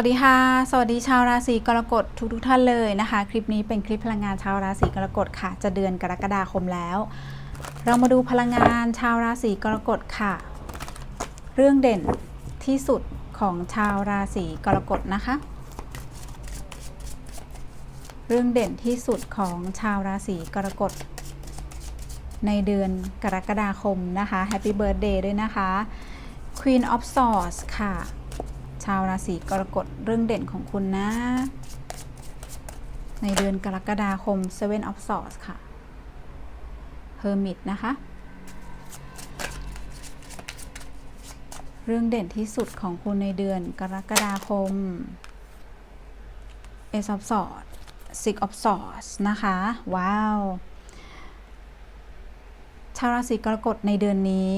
วัสดีค่ะ สวัสดีชาวราศีกรกฎทุกทุกท่านเลยนะคะ คลิปนี้เป็นคลิปพลังงานชาวราศีกรกฎค่ะ จะเดือนกรกฎาคมแล้ว เรามาดูพลังงานชาวราศีกรกฎค่ะ เรื่องเด่นที่สุดของชาวราศีกรกฎนะคะ เรื่องเด่นที่สุดของชาวราศีกรกฎในเดือนกรกฎาคมนะคะ Happy Birthday ด้วยนะคะ Queen of Swords ค่ะาวราศีกรกฎเรื่องเด่นของคุณนะ ในเดือนกรกฎาคม Seven of Swords ค่ะ Hermit นะคะ เรื่องเด่นที่สุดของคุณในเดือนกรกฎาคม Ace of Swords Six of Swords นะคะ ว้าว ชาวราศีกรกฎในเดือนนี้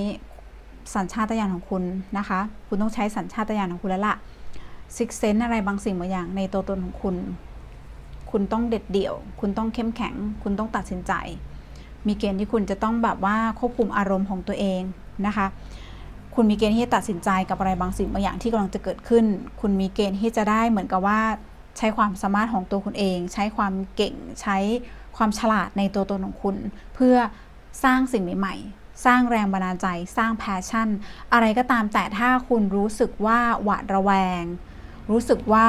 สัญชาตญาณของคุณนะคะ คุณต้องใช้สัญชาตญาณของคุณแล้วล่ะซิกเซนอะไรบางสิ่งบางอย่างในตัวตนของคุณ คุณต้องเด็ดเดี่ยว คุณต้องเข้มแข็ง คุณต้องตัดสินใจ มีเกณฑ์ที่คุณจะต้องแบบว่าควบคุมอารมณ์ของตัวเองนะคะ คุณมีเกณฑ์ที่จะตัดสินใจกับอะไรบางสิ่งบางอย่างที่กำลังจะเกิดขึ้น คุณมีเกณฑ์ที่จะได้เหมือนกับว่าใช้ความสามารถของตัวคุณเอง ใช้ความเก่ง ใช้ความฉลาดในตัวตนของคุณ เพื่อสร้างสิ่งใหม่ ๆ สร้างแรงบันดาลใจ สร้างแพชชั่น อะไรก็ตามแต่ถ้าคุณรู้สึกว่าหวาดระแวง รู้สึกว่า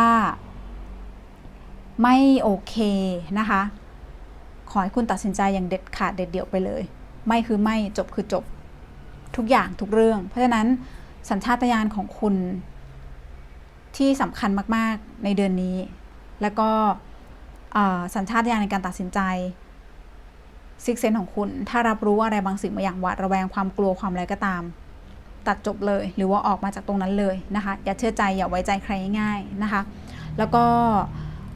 ไม่โอเคนะคะ ขอให้คุณตัดสินใจอย่างเด็ดขาดเด็ดเดี่ยวไปเลย ไม่คือไม่จบคือจบ ทุกอย่างทุกเรื่อง เพราะฉะนั้นสัญชาตญาณของคุณ ที่สำคัญมาก ๆ ในเดือนนี้ แล้วก็สัญชาตญาณในการตัดสินใจ ซิกเซนของคุณ ถ้ารับรู้อะไรบางสิ่งบางอย่างหวาดระแวงความกลัวความอะไรก็ตาม ตัดจบเลยหรือว่าออกมาจากตรงนั้นเลยนะคะ อย่าเชื่อใจอย่าไว้ใจใครง่ายๆนะคะ แล้วก็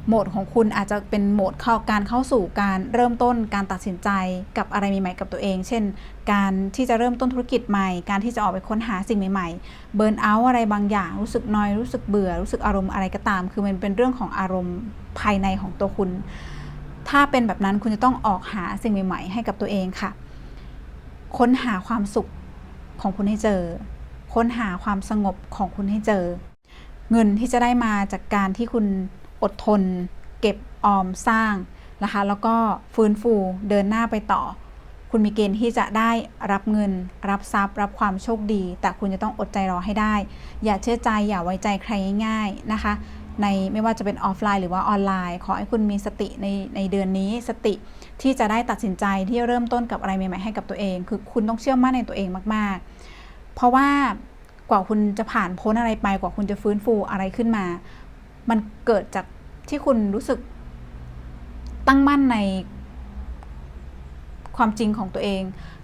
โหมดของคุณอาจจะเป็นโหมดเข้าการเข้าสู่การเริ่มต้นการตัดสินใจกับอะไรใหม่ๆกับตัวเอง เช่น การที่จะเริ่มต้นธุรกิจใหม่ การที่จะออกไปค้นหาสิ่งใหม่ๆ เบิร์นเอาท์อะไรบางอย่าง รู้สึกนอยรู้สึกเบื่อ รู้สึกอารมณ์อะไรก็ตาม คือมันเป็นเรื่องของอารมณ์ภายในของตัวคุณ ถ้าเป็นแบบนั้นคุณจะต้องออกหาสิ่งใหม่ๆให้กับตัวเองค่ะ ค้นหาความสุขของคุณให้เจอ ค้นหาความสงบของคุณให้เจอ เงินที่จะได้มาจากการที่คุณอดทน เก็บออมสร้างนะคะ แล้วก็ฟื้นฟูเดินหน้าไปต่อ คุณมีเกณฑ์ที่จะได้รับเงิน รับทรัพย์ รับความโชคดี แต่คุณจะต้องอดใจรอให้ได้ อย่าเชื่อใจอย่าไว้ใจใครง่ายๆนะคะ ในไม่ว่าจะเป็นออฟไลน์หรือว่าออนไลน์ ขอให้คุณมีสติในในเดือนนี้ สติที่จะได้ตัดสินใจที่เริ่มต้นกับอะไรใหม่ๆให้กับตัวเอง คือคุณต้องเชื่อมั่นในตัวเองมาก ๆ เพราะว่ากว่าคุณจะผ่านพ้นอะไรไปกว่าคุณจะฟื้นฟูอะไรขึ้นมา มันเกิดจากที่คุณรู้สึกตั้งมั่นในความจริงของตัวเอง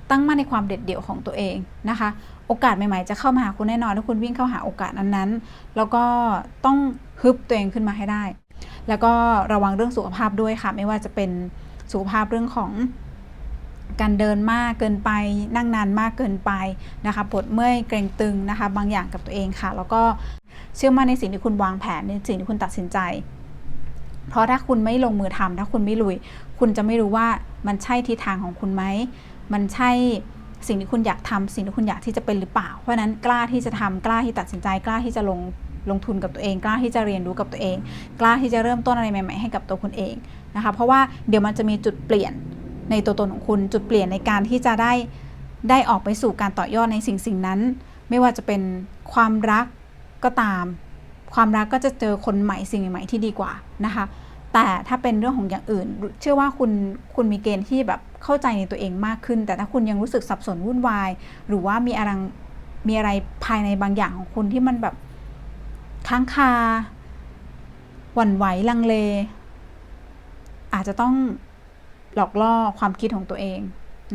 ตั้งมั่นในความเด็ดเดี่ยวของตัวเองนะคะ โอกาสใหม่ๆ จะเข้ามาหาคุณแน่นอนถ้าคุณวิ่งเข้าหาโอกาสนั้นๆ แล้วก็ต้อง ฮึบตัวเองขึ้นมาให้ได้ แล้วก็ระวังเรื่องสุขภาพด้วยค่ะ ไม่ว่าจะเป็นสุขภาพเรื่องของการเดินมากเกินไปนั่งนานมากเกินไปนะคะปวดเมื่อยเกร็งตึงนะคะ บางอย่างกับตัวเองค่ะ แล้วก็เชื่อมั่นในสิ่งที่คุณวางแผนในสิ่งที่คุณตัดสินใจ เพราะถ้าคุณไม่ลงมือทำถ้าคุณไม่ลุย คุณจะไม่รู้ว่ามันใช่ทิศทางของคุณไหม มันใช่สิ่งที่คุณอยากทำสิ่งที่คุณอยากที่จะเป็นหรือเปล่า เพราะฉะนั้นกล้าที่จะทำกล้าที่ตัดสินใจกล้าที่จะลง ลงทุนกับตัวเอง กล้าที่จะเรียนรู้กับตัวเอง กล้าที่จะเริ่มต้นอะไรใหม่ ๆ ให้กับตัวคุณเองนะคะเพราะว่าเดี๋ยวมันจะมีจุดเปลี่ยนในตัวตนของคุณจุดเปลี่ยนในการที่จะได้ได้ออกไปสู่การต่อยอดในสิ่งสิ่งนั้น ไม่ว่าจะเป็นความรักก็ตาม ความรักก็จะเจอคนใหม่สิ่งใหม่ที่ดีกว่านะคะแต่ถ้าเป็นเรื่องของอย่างอื่น เชื่อว่าคุณคุณมีเกณฑ์ที่แบบเข้าใจในตัวเองมากขึ้น แต่ถ้าคุณยังรู้สึกสับสนวุ่นวาย หรือว่ามีอะไรมีอะไรภายในบางอย่างของคุณที่มันแบบ ค้างคา หวั่นไหวลังเล อาจจะต้องหลอกล่อความคิดของตัวเอง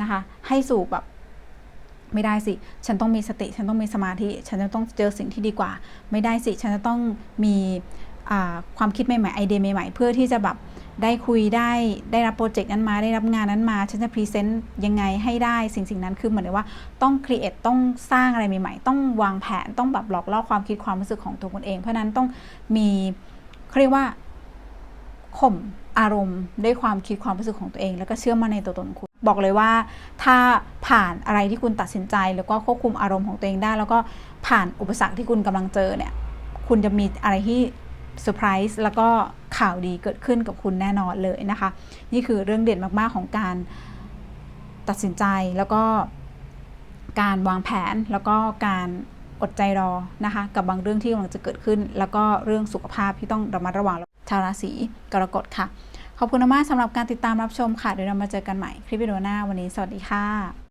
นะคะ ให้สู่แบบไม่ได้สิ ฉันต้องมีสติ ฉันต้องมีสมาธิ ฉันจะต้องเจอสิ่งที่ดีกว่า ไม่ได้สิ ฉันจะต้องมี ความคิดใหม่ๆไอเดียใหม่ๆ เพื่อที่จะแบบได้คุยได้ได้รับโปรเจกต์นั้นมาได้รับงานนั้นมา ฉันจะพรีเซนต์ยังไงให้ได้สิ่งสิ่งนั้นคือเหมือนว่าต้องครีเอทต้องสร้างอะไรใหม่ๆ ต้องวางแผนต้องแบบหลอกล่อความคิดความรู้สึกของตัวคุณเอง เพราะนั้นต้องมีเขาเรียกว่าข่มอารมณ์ด้วยความคิดความรู้สึกของตัวเอง แล้วก็เชื่อมั่นในตัวตนคุณบอกเลยว่า ถ้าผ่านอะไรที่คุณตัดสินใจ แล้วก็ควบคุมอารมณ์ของตัวเองได้ แล้วก็ผ่านอุปสรรคที่คุณกำลังเจอเนี่ย คุณจะมีอะไรที่ เซอร์ไพรส์แล้วก็ข่าวดีเกิดขึ้นกับคุณแน่นอนเลยนะคะ นี่คือเรื่องเด่นมากๆของการตัดสินใจแล้วก็การวางแผนแล้วก็การอดใจรอนะคะ กับบางเรื่องที่กำลังจะเกิดขึ้น แล้วก็เรื่องสุขภาพที่ต้องระมัดระวังชาวราศีกรกฎค่ะ ขอบคุณมากสำหรับการติดตามรับชมค่ะเดี๋ยวเรามาเจอกันใหม่คลิปวิดีโอหน้าวันนี้สวัสดีค่ะ